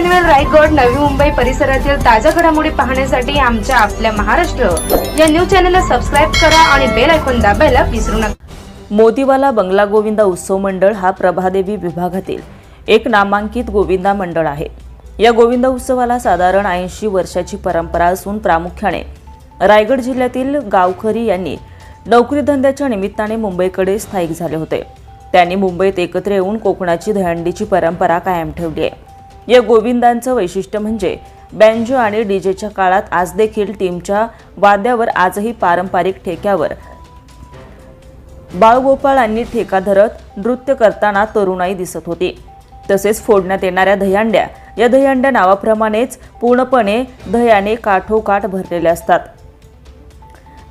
पनवेल रायगड नवी मुंबई परिसरातील ताज्या घडामोडी पाहण्यासाठी आमच्या आपल्या महाराष्ट्र. या न्यूज चॅनलला सबस्क्राईब करा आणि बेल ऐकून दाबायला विसरू नका. मोतीवाला बंगला गोविंदा उत्सव मंडळ हा प्रभादेवी विभागातील एक नामांकित गोविंदा मंडळ आहे. या गोविंदा उत्सवाला साधारण ऐंशी वर्षाची परंपरा असून प्रामुख्याने रायगड जिल्ह्यातील गावखरी यांनी नोकरीधंद्याच्या निमित्ताने मुंबईकडे स्थायिक झाले होते. त्यांनी मुंबईत एकत्र येऊन कोकणाची दहंडीची परंपरा कायम ठेवली आहे. या गोविंदांचं वैशिष्ट्य म्हणजे बँजो आणि डीजेच्या काळात आज देखील टीमच्या वाद्यावर आजही पारंपरिक ठेक्यावर. बाळगोपाळांनी ठेका धरत नृत्य करताना तरुणाई दिसत होती. तसेच फोडण्यात येणाऱ्या दह्यांड्या या दह्यांड्या नावाप्रमाणेच पूर्णपणे दह्याने काठोकाठ भरलेल्या असतात.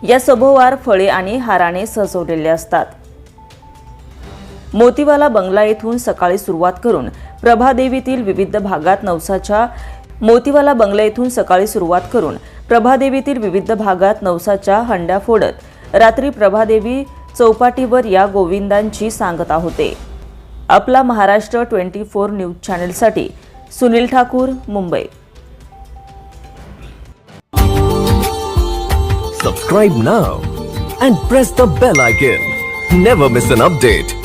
या सभोवार फळे आणि हाराने सजवलेले असतात. मोतीवाला बंगला येथून सकाळी सुरुवात करून प्रभादेवीतील विविध भागात नवसाच्या मोतीवाला बंगला येथून सकाळी सुरुवात करून प्रभादेवीतील विविध भागात नवसाच्या हंड्या फोडत रात्री प्रभादेवी चौपाटीवर या गोविंदांची सांगता होते. आपला Maharashtra twenty four news चॅनेलसाठी Sunil Thakur Mumbai. Subscribe now and press the bell icon never miss an update